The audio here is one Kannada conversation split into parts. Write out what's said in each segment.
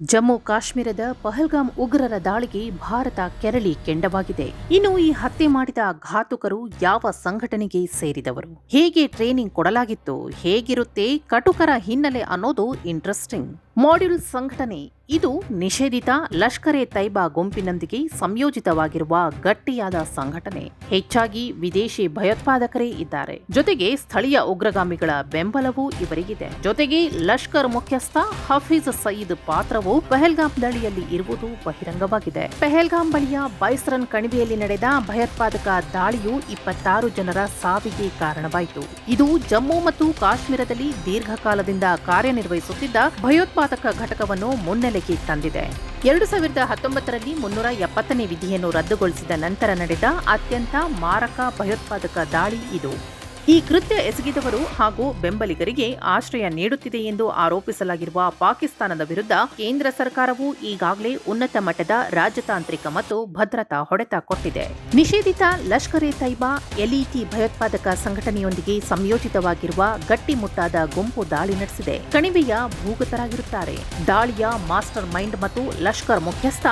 ಜಮ್ಮು ಕಾಶ್ಮೀರದ ಪಹಲ್ಗಾಮ್ ಉಗ್ರರ ದಾಳಿಗೆ ಭಾರತ ಕೆರಳಿ ಕೆಂಡವಾಗಿದೆ. ಇನ್ನು ಈ ಹತ್ಯೆ ಮಾಡಿದ ಘಾತುಕರು ಯಾವ ಸಂಘಟನೆಗೆ ಸೇರಿದವರು? ಹೇಗೆ ಟ್ರೈನಿಂಗ್ ಕೊಡಲಾಗಿತ್ತು? ಹೇಗಿರುತ್ತೆ? ಕಟುಕರ ಹಿನ್ನೆಲೆ ಅನ್ನೋದು ಇಂಟ್ರೆಸ್ಟಿಂಗ್ ಮಾಡ್ಯೂಲ್ ಸಂಘಟನೆ ಇದು ನಿಷೇಧಿತ ಲಷ್ಕರೆ ತೈಬಾ ಗುಂಪಿನೊಂದಿಗೆ ಸಂಯೋಜಿತವಾಗಿರುವ ಗಟ್ಟಿಯಾದ ಸಂಘಟನೆ. ಹೆಚ್ಚಾಗಿ ವಿದೇಶಿ ಭಯೋತ್ಪಾದಕರೇ ಇದ್ದಾರೆ. ಜೊತೆಗೆ ಸ್ಥಳೀಯ ಉಗ್ರಗಾಮಿಗಳ ಬೆಂಬಲವೂ ಇವರಿಗಿದೆ. ಜೊತೆಗೆ ಲಷ್ಕರ್ ಮುಖ್ಯಸ್ಥ ಹಫೀಜ್ ಸಯೀದ್ ಪಾತ್ರವು ಪೆಹಲ್ಗಾಮ್ ದಾಳಿಯಲ್ಲಿ ಇರುವುದು ಬಹಿರಂಗವಾಗಿದೆ. ಪೆಹಲ್ಗಾಮ್ ಬಳಿಯ ಬೈಸ್ರನ್ ಕಣಿವೆಯಲ್ಲಿ ನಡೆದ ಭಯೋತ್ಪಾದಕ ದಾಳಿಯು ಇಪ್ಪತ್ತಾರು ಜನರ ಸಾವಿಗೆ ಕಾರಣವಾಯಿತು. ಇದು ಜಮ್ಮು ಮತ್ತು ಕಾಶ್ಮೀರದಲ್ಲಿ ದೀರ್ಘಕಾಲದಿಂದ ಕಾರ್ಯನಿರ್ವಹಿಸುತ್ತಿದ್ದ ಭಯೋತ್ಪಾದಕ ಘಟಕವನ್ನು ಮುನ್ನೆಲೆಗೆ ತಂದಿದೆ. ಎರಡು ಸಾವಿರದ ಹತ್ತೊಂಬತ್ತರಲ್ಲಿ ಮುನ್ನೂರ ಎಪ್ಪತ್ತನೇ ವಿಧಿಯನ್ನು ರದ್ದುಗೊಳಿಸಿದ ನಂತರ ನಡೆದ ಅತ್ಯಂತ ಮಾರಕ ಭಯೋತ್ಪಾದಕ ದಾಳಿ ಇದು. ಈ ಕೃತ್ಯ ಎಸಗಿದವರು ಹಾಗೂ ಬೆಂಬಲಿಗರಿಗೆ ಆಶ್ರಯ ನೀಡುತ್ತಿದೆ ಎಂದು ಆರೋಪಿಸಲಾಗಿರುವ ಪಾಕಿಸ್ತಾನದ ವಿರುದ್ಧ ಕೇಂದ್ರ ಸರ್ಕಾರವು ಈಗಾಗಲೇ ಉನ್ನತ ಮಟ್ಟದ ರಾಜತಾಂತ್ರಿಕ ಮತ್ತು ಭದ್ರತಾ ಹೊಡೆತ ಕೊಟ್ಟಿದೆ. ನಿಷೇಧಿತ ಲಷ್ಕರ್ ಎ ತೈಬಾ ಎಲ್ಇಟಿ ಭಯೋತ್ಪಾದಕ ಸಂಘಟನೆಯೊಂದಿಗೆ ಸಂಯೋಜಿತವಾಗಿರುವ ಗಟ್ಟಿಮುಟ್ಟಾದ ಗುಂಪು ದಾಳಿ ನಡೆಸಿದೆ. ಕಣಿವೆಯ ಭೂಗತರಾಗಿರುತ್ತಾರೆ. ದಾಳಿಯ ಮಾಸ್ಟರ್ ಮೈಂಡ್ ಮತ್ತು ಲಷ್ಕರ್ ಮುಖ್ಯಸ್ಥ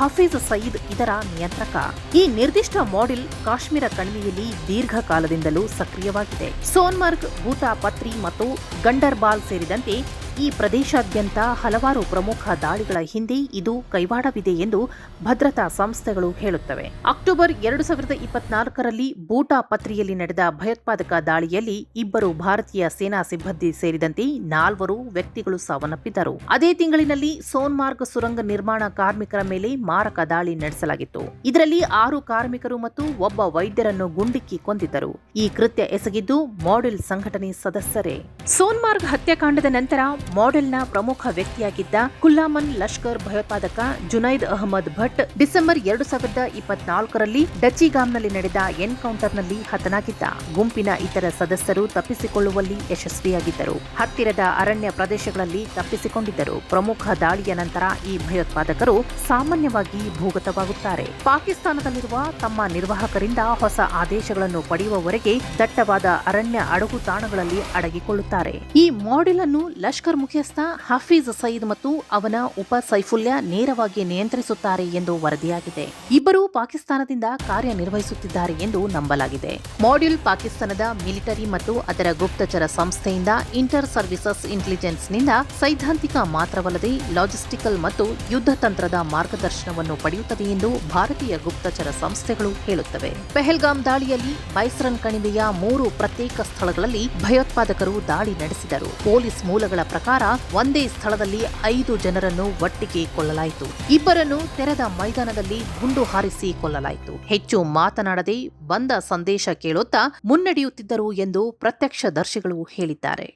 ಹಫೀಜ್ ಸಯೀದ್ ಇದರ ನಿಯಂತ್ರಕ. ಈ ನಿರ್ದಿಷ್ಟ ಮಾಡೆಲ್ ಕಾಶ್ಮೀರ ಕಣಿವೆಯಲ್ಲಿ ದೀರ್ಘಕಾಲದಿಂದಲೂ ಸಕ್ರಿಯವಾಗಿದೆ. ಸೋನ್ಮರ್ಗ್, ಭೂತಾಪತ್ರಿ ಮತ್ತು ಗಂಡರ್ಬಾಲ್ ಸೇರಿದಂತೆ ಈ ಪ್ರದೇಶಾದ್ಯಂತ ಹಲವಾರು ಪ್ರಮುಖ ದಾಳಿಗಳ ಹಿಂದೆ ಇದು ಕೈವಾಡವಿದೆ ಎಂದು ಭದ್ರತಾ ಸಂಸ್ಥೆಗಳು ಹೇಳುತ್ತವೆ. ಅಕ್ಟೋಬರ್ ಎರಡು ಸಾವಿರದ ಇಪ್ಪತ್ನಾಲ್ಕರಲ್ಲಿ ಬೂಟಾ ಪತ್ರಿಯಲ್ಲಿ ನಡೆದ ಭಯೋತ್ಪಾದಕ ದಾಳಿಯಲ್ಲಿ ಇಬ್ಬರು ಭಾರತೀಯ ಸೇನಾ ಸಿಬ್ಬಂದಿ ಸೇರಿದಂತೆ ನಾಲ್ವರು ವ್ಯಕ್ತಿಗಳು ಸಾವನ್ನಪ್ಪಿದ್ದರು. ಅದೇ ತಿಂಗಳಿನಲ್ಲಿ ಸೋನ್ಮಾರ್ಗ್ ಸುರಂಗ ನಿರ್ಮಾಣ ಕಾರ್ಮಿಕರ ಮೇಲೆ ಮಾರಕ ದಾಳಿ ನಡೆಸಲಾಗಿತ್ತು. ಇದರಲ್ಲಿ ಆರು ಕಾರ್ಮಿಕರು ಮತ್ತು ಒಬ್ಬ ವೈದ್ಯರನ್ನು ಗುಂಡಿಕ್ಕಿ ಕೊಂದಿದ್ದರು. ಈ ಕೃತ್ಯ ಎಸಗಿದ್ದು ಮಾಡೆಲ್ ಸಂಘಟನೆ ಸದಸ್ಯರೇ. ಸೋನ್ಮಾರ್ಗ್ ಹತ್ಯಾಕಾಂಡದ ನಂತರ ಮಾಡೆಲ್ನ ಪ್ರಮುಖ ವ್ಯಕ್ತಿಯಾಗಿದ್ದ ಕುಲ್ಲಾಮನ್ ಲಷ್ಕರ್ ಭಯೋತ್ಪಾದಕ ಜುನೈದ್ ಅಹಮದ್ ಭಟ್ ಡಿಸೆಂಬರ್ ಎರಡು ಸಾವಿರದ ಇಪ್ಪತ್ನಾಲ್ಕರಲ್ಲಿ ಡಚಿಗಾಮ್ನಲ್ಲಿ ನಡೆದ ಎನ್ಕೌಂಟರ್ನಲ್ಲಿ ಹತನಾಗಿದ್ದ. ಗುಂಪಿನ ಇತರ ಸದಸ್ಯರು ತಪ್ಪಿಸಿಕೊಳ್ಳುವಲ್ಲಿ ಯಶಸ್ವಿಯಾಗಿದ್ದರು. ಹತ್ತಿರದ ಅರಣ್ಯ ಪ್ರದೇಶಗಳಲ್ಲಿ ತಪ್ಪಿಸಿಕೊಂಡಿದ್ದರು. ಪ್ರಮುಖ ದಾಳಿಯ ನಂತರ ಈ ಭಯೋತ್ಪಾದಕರು ಸಾಮಾನ್ಯವಾಗಿ ಭೂಗತವಾಗುತ್ತಾರೆ. ಪಾಕಿಸ್ತಾನದಲ್ಲಿರುವ ತಮ್ಮ ನಿರ್ವಾಹಕರಿಂದ ಹೊಸ ಆದೇಶಗಳನ್ನು ಪಡೆಯುವವರೆಗೆ ದಟ್ಟವಾದ ಅರಣ್ಯ ಅಡಗು ತಾಣಗಳಲ್ಲಿ ಅಡಗಿಕೊಳ್ಳುತ್ತಾರೆ. ಈ ಮಾಡೆಲ್ ಅನ್ನು ಲಷ್ಕರ್ ಮುಖ್ಯಸ್ಥ ಹಫೀಜ್ ಸಯೀದ್ ಮತ್ತು ಅವನ ಉಪ ಸೈಫುಲ್ಯ ನೇರವಾಗಿ ನಿಯಂತ್ರಿಸುತ್ತಾರೆ ಎಂದು ವರದಿಯಾಗಿದೆ. ಇಬ್ಬರೂ ಪಾಕಿಸ್ತಾನದಿಂದ ಕಾರ್ಯನಿರ್ವಹಿಸುತ್ತಿದ್ದಾರೆ ಎಂದು ನಂಬಲಾಗಿದೆ. ಮಾಡ್ಯೂಲ್ ಪಾಕಿಸ್ತಾನದ ಮಿಲಿಟರಿ ಮತ್ತು ಅದರ ಗುಪ್ತಚರ ಸಂಸ್ಥೆಯಿಂದ ಇಂಟರ್ ಸರ್ವಿಸಸ್ ಇಂಟೆಲಿಜೆನ್ಸ್ನಿಂದ ಸೈದ್ಧಾಂತಿಕ ಮಾತ್ರವಲ್ಲದೆ ಲಾಜಿಸ್ಟಿಕಲ್ ಮತ್ತು ಯುದ್ಧ ತಂತ್ರದ ಮಾರ್ಗದರ್ಶನವನ್ನು ಪಡೆಯುತ್ತದೆ ಎಂದು ಭಾರತೀಯ ಗುಪ್ತಚರ ಸಂಸ್ಥೆಗಳು ಹೇಳುತ್ತವೆ. ಪೆಹಲ್ಗಾಮ್ ದಾಳಿಯಲ್ಲಿ ಬೈಸ್ರನ್ ಕಣಿವೆಯ ಮೂರು ಪ್ರತ್ಯೇಕ ಸ್ಥಳಗಳಲ್ಲಿ ಭಯೋತ್ಪಾದಕರು ದಾಳಿ ನಡೆಸಿದರು. ಪೊಲೀಸ್ ಮೂಲಗಳ ಪ್ರಕಾರ ಒಂದೇ ಸ್ಥಳದಲ್ಲಿ ಐದು ಜನರನ್ನು ಒಟ್ಟಿಗೆ ಕೊಲ್ಲಲಾಯಿತು. ಇಬ್ಬರನ್ನು ತೆರೆದ ಮೈದಾನದಲ್ಲಿ ಗುಂಡು ಹಾರಿಸಿ ಕೊಲ್ಲಲಾಯಿತು. ಹೆಚ್ಚು ಮಾತನಾಡದೆ ಬಂದ ಸಂದೇಶ ಕೇಳುತ್ತಾ ಮುನ್ನಡೆಯುತ್ತಿದ್ದರು ಎಂದು ಪ್ರತ್ಯಕ್ಷದರ್ಶಿಗಳು ಹೇಳಿದ್ದಾರೆ.